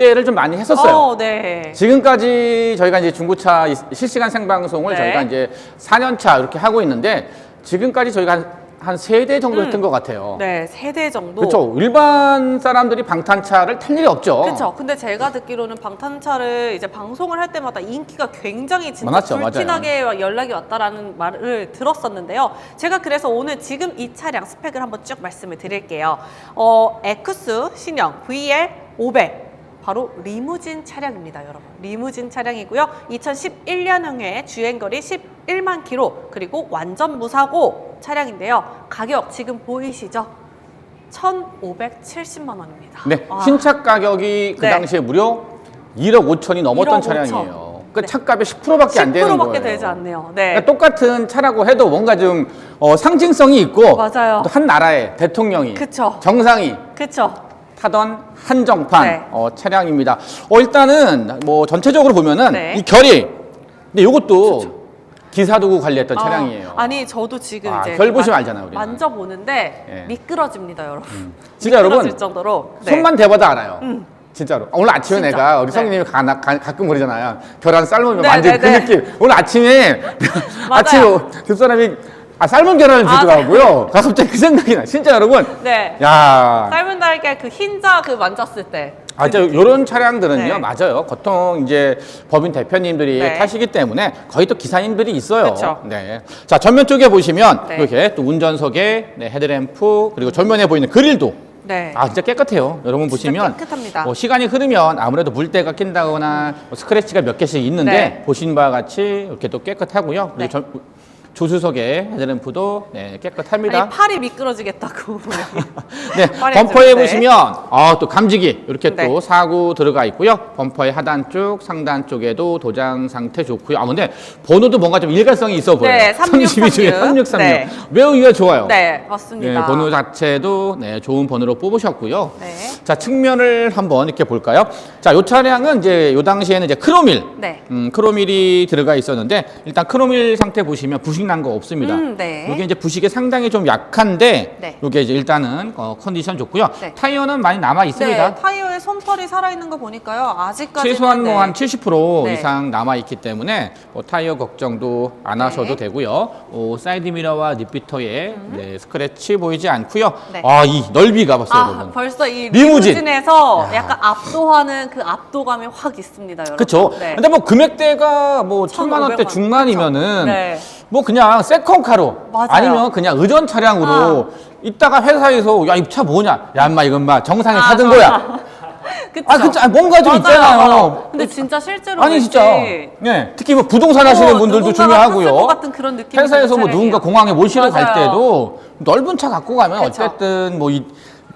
를 좀 많이 했었어요. 어, 네. 지금까지 저희가 이제 중고차 이- 실시간 생방송을 네. 저희가 이제 4년 차 이렇게 하고 있는데 지금까지 저희가 한, 한세대 정도 했던 것 같아요. 음. 네, 세대 정도. 그렇죠. 일반 사람들이 방탄차를 탈 일이 없죠. 그렇죠. 근데 제가 듣기로는 방탄차를 이제 방송을 할 때마다 인기가 굉장히 진짜 많았죠. 불티나게 연락이 왔다라는 말을 들었었는데요. 제가 그래서 오늘 지금 이 차량 스펙을 한번 쭉 말씀을 드릴게요. 어, 에쿠스 신형 VL 500. 바로 리무진 차량입니다, 여러분. 리무진 차량이고요. 2011년형의 주행거리 11만 킬로 그리고 완전 무사고 차량인데요. 가격 지금 보이시죠? 1,570만 원입니다. 네, 와. 신차 가격이 그 네. 당시에 무려 1억 5천이 넘었던 1억 5천. 차량이에요. 그 네. 차값의 10%밖에 안 되는 거예요. 10%밖에 되지 않네요. 네. 그러니까 똑같은 차라고 해도 뭔가 좀 어, 상징성이 있고 맞아요. 또 한 나라의 대통령이 그쵸. 정상이 그쵸. 타던 한정판 네. 어, 차량입니다. 어, 일단은 뭐 전체적으로 보면은 네. 이 결이 근데 이것도 기사도구 관리했던 차량이에요. 아, 니 저도 지금 아, 이제 결 보시면 만- 알잖아요, 우리는. 만져보는데 예. 미끄러집니다, 여러분. 진짜 여러분 미끄러질 정도로. 네. 손만 대봐도 알아요. 진짜로. 아, 오늘 아침에 진짜. 내가 우리 네. 성희님이 가, 가, 가끔 그러잖아요. 계란 삶으면 네, 만진 네, 그 네. 느낌. 오늘 아침에 맞아요. 아침에 집사람이 아, 삶은 계란을 아, 주더라고요. 가 갑자기 그 생각이 나. 진짜 여러분. 네. 야. 삶은 달걀 그 흰자 그 만졌을 때. 아, 저 요런 차량들은요, 네. 맞아요. 보통 이제 법인 대표님들이 네. 타시기 때문에 거의 또 기사님들이 있어요. 그쵸. 네. 자, 전면 쪽에 보시면 네. 이렇게 또 운전석에 네, 헤드램프 그리고 전면에 보이는 그릴도 네. 아, 진짜 깨끗해요. 여러분 보시면 깨끗합니다. 뭐 시간이 흐르면 아무래도 물때가 낀다거나 뭐 스크래치가 몇 개씩 있는데 네. 보신 바와 같이 이렇게 또 깨끗하고요. 그리고 네. 전- 조수석에 헤드램프도 네, 깨끗합니다. 아니, 팔이 미끄러지겠다고. 네, 범퍼에 네. 보시면 아, 또 감지기 이렇게 네. 또 사구 들어가 있고요. 범퍼의 하단 쪽, 상단 쪽에도 도장 상태 좋고요. 아, 근데 번호도 뭔가 좀 일관성이 있어 보여요. 네, 32 중에 36. 3636. 네. 매우 이해 좋아요. 네, 맞습니다. 네, 번호 자체도 네, 좋은 번호로 뽑으셨고요. 네. 자, 측면을 한번 이렇게 볼까요? 자, 요 차량은 이제 요 당시에는 이제 크로밀. 네. 음, 크로밀이 들어가 있었는데 일단 크로밀 상태 보시면 부식 난 거 없습니다. 음, 네. 이게 이제 부식이 상당히 좀 약한데 네. 이게 이제 일단은 어, 컨디션 좋고요. 네. 타이어는 많이 남아 있습니다. 네, 타이어에 솜털이 살아있는 거 보니까요. 아직까지는 최소한 네. 뭐한 70% 네. 이상 남아 있기 때문에 뭐 타이어 걱정도 안 하셔도 네. 되고요. 어, 사이드 미러와 립비터에 네, 스크래치 보이지 않고요. 음. 네. 아, 이 넓이가 봤어요, 아, 여러분. 벌써 이 리무진. 리무진에서 약간 압도하는 그 압도감이 확 있습니다, 여러분. 그렇죠. 네. 근데 뭐 금액대가 뭐 천만 원대 1,500만. 중반이면은 네. 뭐 그냥 세컨카로 맞아요. 아니면 그냥 의전 차량으로 아. 이따가 회사에서 야 이 차 뭐냐? 야 인마 이건 마 정상에 아, 타던 저- 거야. 그쵸? 아, 그쵸. 아, 뭔가 좀 맞아요. 있잖아요. 근데 진짜 실제로 아니 진짜. 네. 특히 뭐 부동산 하시는 어, 분들도 누군가가 탔을 것 중요하고요. 같은 그런 느낌이 회사에서 드는 뭐 차량이에요. 누군가 공항에 모시러 갈 맞아요. 때도 넓은 차 갖고 가면 그쵸. 어쨌든 뭐 이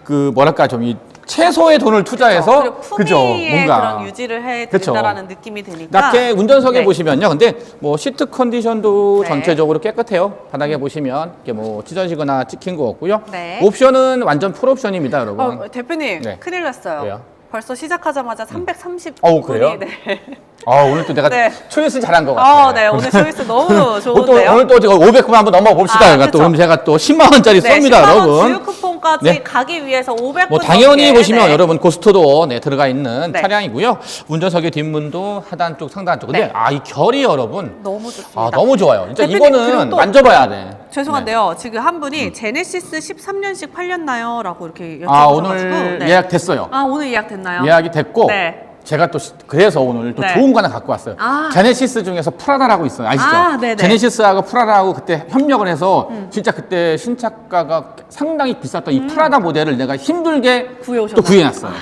그 뭐랄까 좀 이 최소의 돈을 투자해서 그리고 품위의 그런 유지를 해 그쵸. 드린다라는 느낌이 드니까 낮게 운전석에 네. 보시면요. 근데 뭐 시트 컨디션도 네. 전체적으로 깨끗해요. 바닥에 보시면 이게 뭐 찢어지거나 찍힌 거 없고요. 네. 옵션은 완전 풀 옵션입니다, 여러분. 어, 대표님 네. 큰일 났어요. 왜요? 벌써 시작하자마자 330. 어우, 그래요? 네. 아, 오늘 또 내가 네. 초이스 잘한 것 같아요. 어, 네 오늘 초이스 너무 또, 좋은데요. 오늘 또 제가 500분 한번 넘어 봅시다. 아, 그러니까 또 그쵸. 오늘 제가 또 10만 원짜리 네, 쏩니다, 10만 원 여러분. 주유 쿠폰 까지 네. 가기 위해서 500분. 뭐 당연히 넘게, 보시면 네. 여러분 고스토도 네, 들어가 있는 네. 차량이고요. 운전석의 뒷문도 하단 쪽, 상단 쪽. 근데 네. 아, 이 결이 여러분 너무 좋습니다. 아, 너무 좋아요. 진짜 대표님, 이거는 또 만져봐야 돼. 죄송한데요. 지금 한 분이 음. 제네시스 13년씩 팔렸나요? 라고 이렇게 여쭤보셔가지고 아, 오늘 네. 예약됐어요. 아 오늘 예약됐나요? 예약이 됐고 네. 제가 또 시- 그래서 오늘 또 네. 좋은 거 하나 갖고 왔어요. 아. 제네시스 중에서 프라다라고 있어요. 아시죠? 아, 네네. 음. 제네시스하고 프라다하고 그때 협력을 해서 진짜 그때 신차가가 상당히 비쌌던 이 프라다 모델을 내가 힘들게 구해오셨나요? 또 구해놨어요.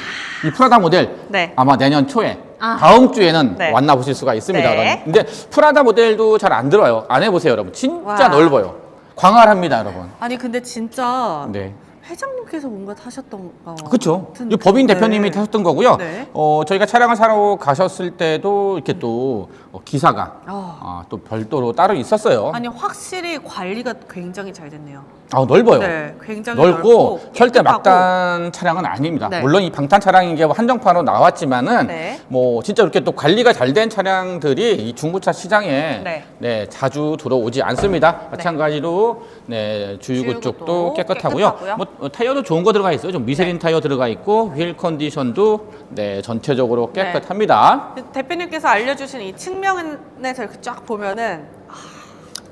이 프라다 모델 네. 아마 내년 초에 아. 다음 주에는 네. 만나보실 수가 있습니다. 네. 근데 프라다 모델도 잘 안 들어요. 안 해보세요, 여러분. 진짜 와. 넓어요. 광활합니다, 여러분. 아니 근데 진짜 네. 회장님께서 뭔가 타셨던 거. 그렇죠. 같은- 법인 네. 대표님이 타셨던 거고요. 네. 어, 저희가 차량을 사러 가셨을 때도 이렇게 또 어, 기사가 어. 아, 또 별도로 따로 있었어요. 아니 확실히 관리가 굉장히 잘 됐네요. 아, 넓어요. 네, 굉장히 넓고 절대 깨끗하고. 막단 차량은 아닙니다. 네. 물론 이 방탄 차량인 게 한정판으로 나왔지만은 네. 뭐 진짜 이렇게 또 관리가 잘 된 차량들이 이 중고차 시장에 네. 네. 자주 들어오지 않습니다. 마찬가지로 네, 주유구 주유구도 쪽도 깨끗하고요. 깨끗하고요. 뭐 어, 타이어도 좋은 거 들어가 있어요. 좀 미쉐린 타이어 들어가 있고 휠 컨디션도 네, 전체적으로 네. 깨끗합니다. 대표님께서 알려주신 이 측면에서 이렇게 쫙 보면은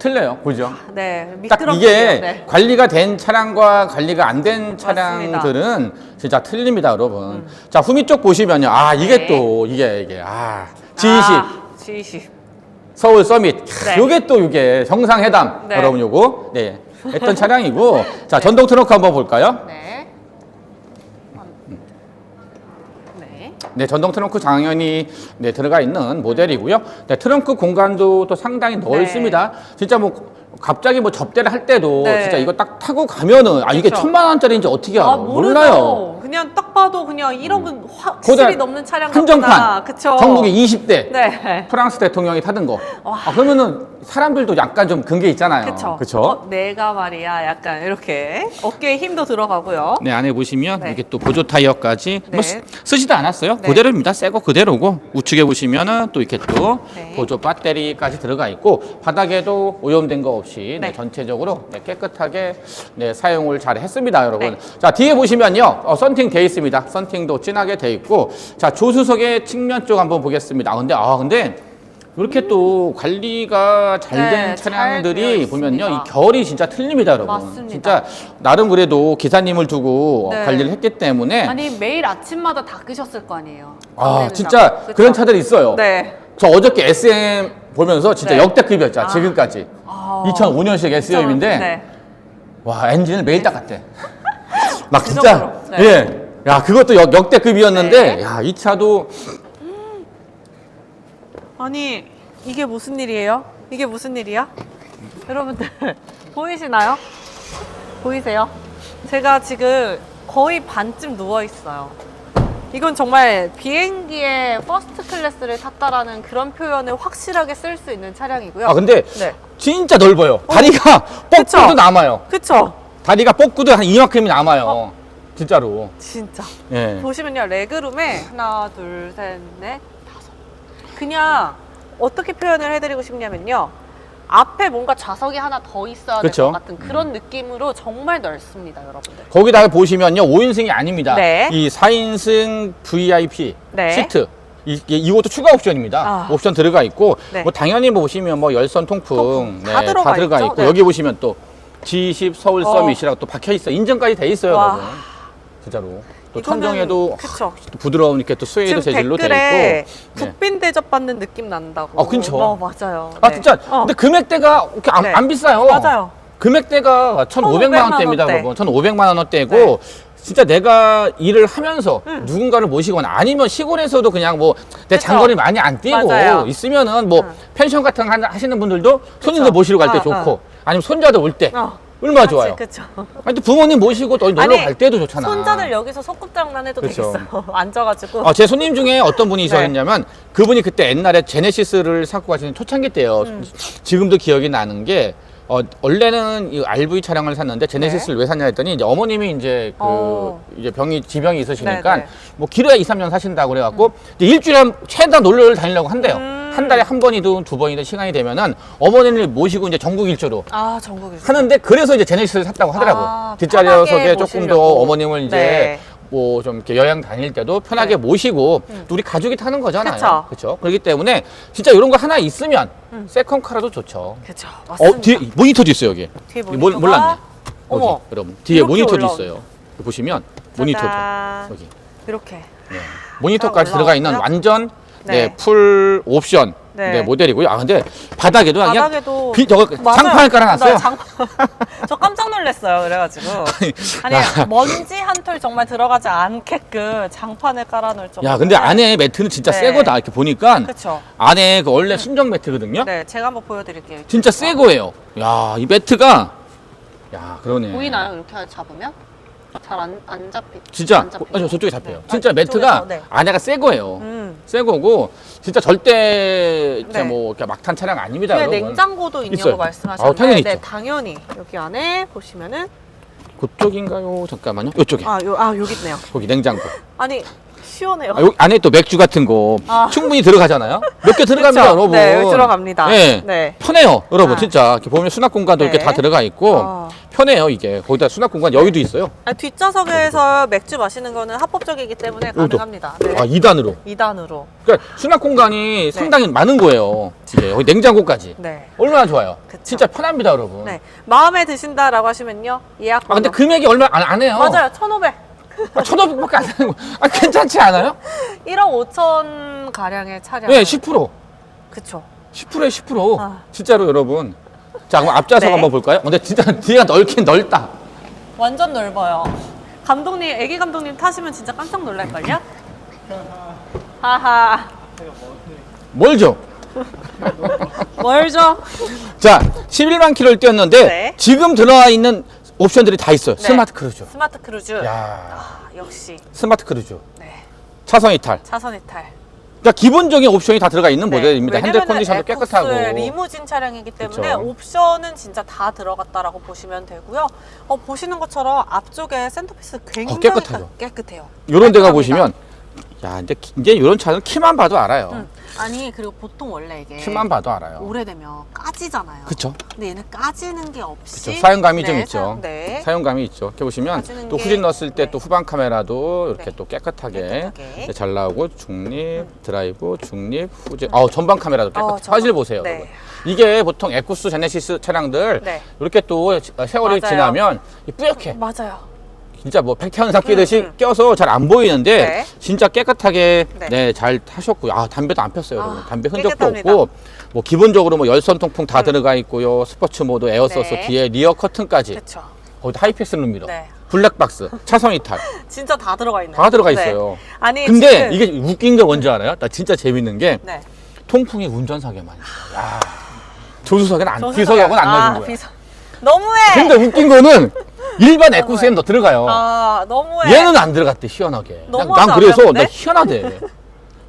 틀려요. 보죠. 네 딱 미끄럽네요. 이게 네. 관리가 된 차량과 관리가 안 된. 차량들은 진짜 틀립니다, 여러분. 자, 후미 쪽 보시면요. 아, 이게 네. 또 이게 이게 아, G20 아, G20. 서울 서밋. 네. 요게 또 이게 정상회담 네. 여러분 요거. 네. 했던 차량이고. 자, 전동 트렁크 한번 볼까요? 네. 네. 네, 전동 트렁크 당연히 네, 들어가 있는 모델이고요. 네, 트렁크 공간도 또 상당히 넓습니다. 진짜 뭐 갑자기 뭐 접대를 할 때도 네. 진짜 이거 딱 타고 가면은 아 이게 그쵸. 천만 원짜리인지 어떻게 알아? 아, 모르죠. 몰라요. 그냥 딱 봐도 그냥 1억은 확실히 고달 넘는 차량 한정판 그쵸. 전국에 20대 네. 프랑스 대통령이 타던 거. 와. 아, 그러면은 사람들도 약간 좀 그런 게 있잖아요. 그쵸. 그쵸? 어, 내가 말이야. 약간 이렇게 어깨에 힘도 들어가고요. 네 안에 보시면 네. 이게 또 보조 타이어까지 네. 뭐 쓰, 쓰지도 않았어요. 네. 그대로입니다. 새 거 그대로고 우측에 보시면은 또 이렇게 또 네. 보조 배터리까지 들어가 있고 바닥에도 오염된 거 없이 네, 네. 전체적으로 네, 깨끗하게 네, 사용을 잘 했습니다, 여러분. 네. 자 뒤에 보시면요, 어, 썬팅 돼 있습니다. 썬팅도 진하게 돼 있고 자 조수석의 측면 쪽 한번 보겠습니다. 아 근데 아 근데 이렇게 또 관리가 잘 네, 된잘 차량들이 되어 보면요. 이 결이 진짜 틀립니다, 여러분. 맞습니다. 진짜 나름 그래도 기사님을 두고 어, 네. 관리를 했기 때문에 아니 매일 아침마다 닦으셨을 거 아니에요. 아 진짜 그쵸? 그런 차들이 있어요. 네. 저 어저께 SM 보면서 진짜 네. 역대급이었죠 지금까지. 아. 2005년식 SUV인데 네. 와 엔진을 매일 닦았대. 막 그 진짜 정도로, 네. 예. 야 그것도 역, 역대급이었는데 네. 야 이 차도 아니 이게 무슨 일이에요? 이게 무슨 일이야? 여러분들 보이시나요? 보이세요? 제가 지금 거의 반쯤 누워 있어요. 이건 정말 비행기의 퍼스트 클래스를 탔다라는 그런 표현을 확실하게 쓸 수 있는 차량이고요. 아 근데 네. 진짜 넓어요. 다리가 그쵸? 뻑구도 남아요. 그쵸? 다리가 뻑구도 한 이만큼이 남아요. 진짜로. 진짜. 예. 보시면요 레그룸에 하나 둘셋넷 다섯 그냥 어떻게 표현을 해드리고 싶냐면요 앞에 뭔가 좌석이 하나 더 있어야 될 그쵸? 것 같은 그런 느낌으로 정말 넓습니다, 여러분들. 거기다가 보시면요 5인승이 아닙니다. 네. 이 4인승 VIP 네. 시트 이, 이- 이것도 추가 옵션입니다. 아. 옵션 들어가 있고 네. 뭐 당연히 보시면 뭐 열선 통풍, 통풍 다 들어가 있죠? 있고 네. 여기 보시면 또 G20 서울 어. 서밋이라고 또 박혀 있어. 인증까지 돼 있어요, 와. 여러분. 진짜로. 또 이거는- 천정에도 그쵸. 또 부드러운 이렇게 또 스웨이드 지금 재질로 돼 댓글에 있고. 네. 국빈 대접 받는 느낌 난다고 아, 그쵸. 어, 맞아요 아 네. 진짜. 어. 근데 금액대가 이렇게 안, 네. 안 비싸요. 맞아요 금액대가 1,500만 원대입니다, 원대. 여러분. 1,500만 원대고 네. 진짜 내가 일을 하면서 누군가를 모시거나 아니면 시골에서도 그냥 뭐 내 그쵸. 장거리 많이 안 뛰고 맞아요. 있으면은 뭐 응. 펜션 같은 거 하- 하시는 분들도 손님들. 모시러 갈 때 어, 좋고 어. 아니면 손자들 올 때 어. 얼마나 좋아요. 그쵸 아니 또 부모님 모시고 또 놀러 아니, 갈 때도 좋잖아. 손자들 여기서 소꿉장난 해도 그쵸. 되겠어요 앉아가지고 어, 제 손님 중에 어떤 분이 네. 있었냐면 그분이 그때 옛날에 제네시스를 사고 가시는 초창기 때요. 음. 지금도 기억이 나는 게 어, 원래는 이 RV 차량을 샀는데 제네시스를 왜 샀냐 했더니 이제 어머님이 이제 그 네. 어. 이제 병이 지병이 있으시니까 네, 네. 뭐 길어야 2, 3년 사신다고 그래 갖고 이제 일주일에 한 최다 놀러를 다니려고 한대요. 음. 한 달에 한 번이든 두 번이든 시간이 되면은 어머니를 모시고 이제 전국 일주로 아 전국에서 하는데 그래서 이제 제네시스를 샀다고 하더라고요. 아, 편하게 조금 더 모시려고. 어머님을 이제 네. 뭐 좀 이렇게 여행 다닐 때도 편하게 네. 모시고 또 우리 가족이 타는 거잖아요. 그쵸. 그렇죠. 그렇기 때문에 진짜 이런 거 하나 있으면 세컨카라도 좋죠. 그쵸 어 맞습니다 뒤에 모니터도 있어요 여기. 뒤에 몰- 모니터가 몰랐네. 어머. 여기, 여러분 뒤에 이렇게 모니터도. 있어요. 여기 보시면 모니터도 짜잔. 여기. 이렇게 네. 모니터까지 딱 들어가 있는. 완전 네. 네. 풀 옵션 네. 네, 모델이고요. 아 근데 바닥에도 그냥 바닥에도 비, 저거 맞아요. 장판을 깔아놨어요. 나 장판 저 깜짝 놀랐어요 그래가지고 아니 먼지 한 톨 정말 들어가지 않게끔 장판을 깔아놓을 정도 야 근데 안에 매트는 진짜 네. 새 거다 이렇게 보니까 그쵸 안에 그 원래 순정 매트거든요. 네 제가 한번 보여드릴게요 진짜 새 거예요. 야, 이 매트가 야, 그러네. 보이나요? 이렇게 잡으면 잘 안 안 잡히. 진짜 안 잡히죠? 어, 저- 저쪽에 잡혀요. 네. 진짜 아, 매트가 이쪽에서, 네. 안에가 새 거예요. 음 새 거고 진짜 절대 진짜 네. 뭐 이렇게 막탄 차량 아닙니다, 뒤에 여러분. 냉장고도 있냐고 있어요. 말씀하셨는데 아우, 당연히 네, 있죠. 당연히 여기 안에 보시면은 그쪽인가요? 잠깐만요. 이쪽에. 아, 요, 아 여기 있네요. 거기 냉장고. 아니 시원해요. 아, 여기 안에 또 맥주 같은 거 아. 충분히 들어가잖아요. 몇 개 들어갑니다, 그쵸? 여러분. 네, 들어갑니다. 네. 네. 편해요, 여러분. 아. 진짜 이렇게 보면 수납 공간도 이렇게 네. 다 들어가 있고 어. 편해요, 이게. 거기다 수납 공간 여유도 있어요. 아, 뒷좌석에서 맥주 마시는 거는 합법적이기 때문에 여기도. 가능합니다. 네. 아, 2단으로. 2단으로. 그러니까 수납 공간이 상당히 많은 거예요. 이게 여기 냉장고까지. 네. 얼마나 좋아요. 그쵸. 진짜 편합니다, 여러분. 네. 마음에 드신다라고 하시면요. 예약 아, 근데 번호. 금액이 얼마 안, 안 해요. 맞아요. 1,500. 아, 1,500밖에 안 하는 거. 아, 괜찮지 않아요? 1억 5천 가량의 차량. 네, 10%. 그쵸. 10%에 10%. 아. 진짜로 여러분. 자, 그럼 앞좌석 네. 한번 볼까요? 근데 진짜 뒤가 넓긴 넓다. 완전 넓어요. 감독님, 애기 감독님 타시면 진짜 깜짝 놀랄걸요? 하하. 멀죠? 멀죠? 자, 11만 킬로를 뛰었는데 네. 지금 들어와 있는 옵션들이 다 있어요. 네. 스마트 크루즈. 스마트 크루즈. 야, 아, 역시. 스마트 크루즈. 네. 차선 이탈. 차선 이탈. 그러니까 기본적인 옵션이 다 들어가 있는 네. 모델입니다. 핸들 컨디션도 깨끗하고. 리무진 차량이기 때문에 그쵸. 옵션은 진짜 다 들어갔다라고 보시면 되고요. 어, 보시는 것처럼 앞쪽에 센터피스 굉장히 깨끗하죠. 깨- 깨끗해요. 이런 데가. 보시면 야, 키- 이제 이런 차는 키만 봐도 알아요. 음. 아니 그리고 보통 원래 이게 키만 봐도 알아요. 오래되면 까지잖아요. 그쵸? 근데 얘는 까지는 게 없이 그쵸. 사용감이 좀 네, 있죠. 사용- 네. 사용감이 있죠. 이렇게 보시면 또 게- 후진 넣었을 때 네. 또 후방 카메라도 이렇게 네. 또 깨끗하게, 깨끗하게. 네, 잘 나오고 중립, 드라이브, 중립, 후진. 어, 전방 카메라도 깨끗. 어, 전방- 화질 보세요, 네. 여러분. 이게 보통 에쿠스 제네시스 차량들 네. 이렇게 또 세월이 맞아요. 지나면 이 뿌옇게 맞아요. 진짜 뭐 백태현상 끼듯이 음, 음. 껴서 잘 안 보이는데 네. 진짜 깨끗하게 네. 네잘 하셨고요. 아 담배도 안 폈어요, 아, 여러분. 담배 흔적도 깨끗합니다. 없고 뭐 기본적으로 뭐 열선 통풍 다 들어가 있고요. 스포츠 모드, 에어 서스 네. 뒤에 리어 커튼까지 그렇죠. 거기다 하이패스 룸미러, 네. 블랙박스, 차선 이탈 진짜 다 들어가 있네요. 다 들어가 네. 있어요. 아니 근데 지금- 이게 웃긴 게 뭔지 알아요? 나 진짜 재밌는 게 네. 통풍이 운전석에만 있어요. 야. 조수석에는 안, 조수석에- 비석하고는 안 아, 넣어준 거야. 비석. 너무해. 근데 웃긴 거는 일반 더 들어가요. 아 너무해. 얘는 안 들어갔대 희한하게. 난, 너무하지 난 그래서 나? 희한하대.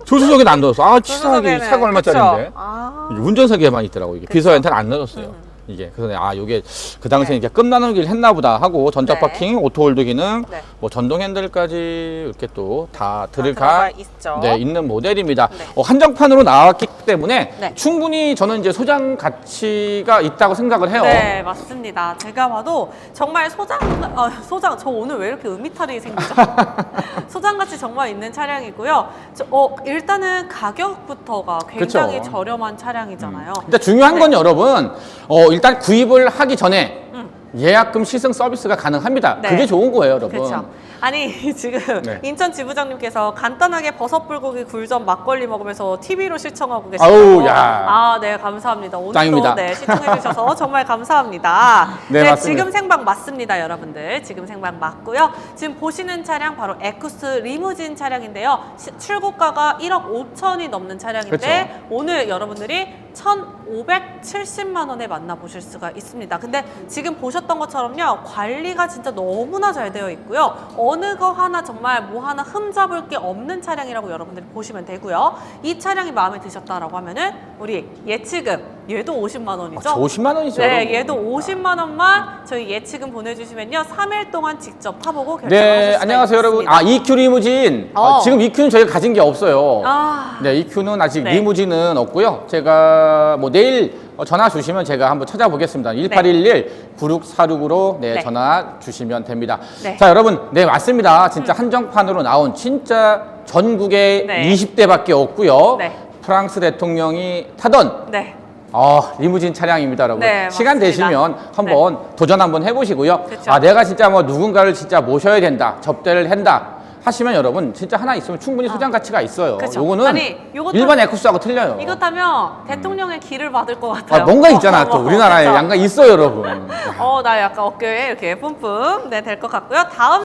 조수석에는 안 넣었어. 아 치사하게 조수석에는- 차가 얼마짜리인데. 그쵸? 아. 운전석에만 있더라고 이게 비서한테는 안 넣었어요. 음. 이게 그래서 아 이게 그 당시에 네. 이게 끝나는길 했나 보다 하고 전자 네. 파킹, 오토홀드 기능, 네. 뭐 전동 핸들까지 이렇게 또 다 들어가 있죠. 네, 있는 모델입니다. 네. 어, 한정판으로 나왔기 때문에 네. 충분히 저는 이제 소장 가치가 있다고 생각을 해요. 네, 맞습니다. 제가 봐도 정말 소장, 어, 소장, 저 오늘 왜 이렇게 음이탈이 생기죠? 소장같이 정말 있는 차량이고요. 저, 어, 일단은 가격부터가 굉장히 그쵸. 저렴한 차량이잖아요. 근데 중요한 네. 건 여러분, 어, 일단 구입을 하기 전에 음. 예약금 시승 서비스가 가능합니다. 네. 그게 좋은 거예요, 여러분. 그렇죠. 아니 지금 네. 인천 지부장님께서 간단하게 버섯 불고기 굴전 막걸리 먹으면서 TV로 시청하고 계시고 아우, 야. 아, 네, 감사합니다. 오늘도 짱입니다. 네, 시청해 주셔서 정말 감사합니다. 네, 맞습니다. 지금 생방 맞습니다, 여러분들. 지금 생방 맞고요. 지금 보시는 차량 바로 에쿠스 리무진 차량인데요. 시- 출고가가 1억 5천이 넘는 차량인데 그쵸. 오늘 여러분들이 1,570만 원에 만나보실 수가 있습니다. 근데 지금 보셨던 것처럼요. 관리가 진짜 너무나 잘 되어 있고요. 어느 거 하나 정말 뭐 하나 흠잡을 게 없는 차량이라고 여러분들이 보시면 되고요. 이 차량이 마음에 드셨다라고 하면은 우리 예치금 얘도 50만 원이죠. 아, 50만 원이죠. 네. 얘도 50만 원만 저희 예치금 보내주시면요. 3일 동안 직접 타보고 결정하실 네, 수가 안녕하세요, 여러분. 있습니다. 아, EQ 리무진. 어. 아, 지금 EQ는 저희가 가진 게 없어요. 아. 네, EQ는 아직 네. 리무진은 없고요. 제가 뭐 내일 어, 전화 주시면 제가 한번 찾아보겠습니다. 1811 9646으로 네, 네. 전화 주시면 됩니다. 네. 자, 여러분. 네, 맞습니다. 진짜 한정판으로 나온 진짜 전국에 네. 20대밖에 없고요. 네. 프랑스 대통령이 타던 네. 어, 리무진 차량입니다, 여러분. 네, 시간 맞습니다. 되시면 한번 도전 한번 해보시고요. 그쵸. 아, 내가 진짜 뭐 누군가를 진짜 모셔야 된다, 접대를 한다 하시면 여러분 진짜 하나 있으면 충분히 소장 가치가 있어요. 그쵸. 요거는 아니, 요것도- 일반 에쿠스하고 틀려요. 이거 타면 대통령의 기를 받을 것 같아요. 아, 뭔가 있잖아, 또 어, 우리나라에? 양가 있어요, 여러분. 어, 나 약간 어깨에 이렇게 뿜뿜 네, 될 것 같고요. 다음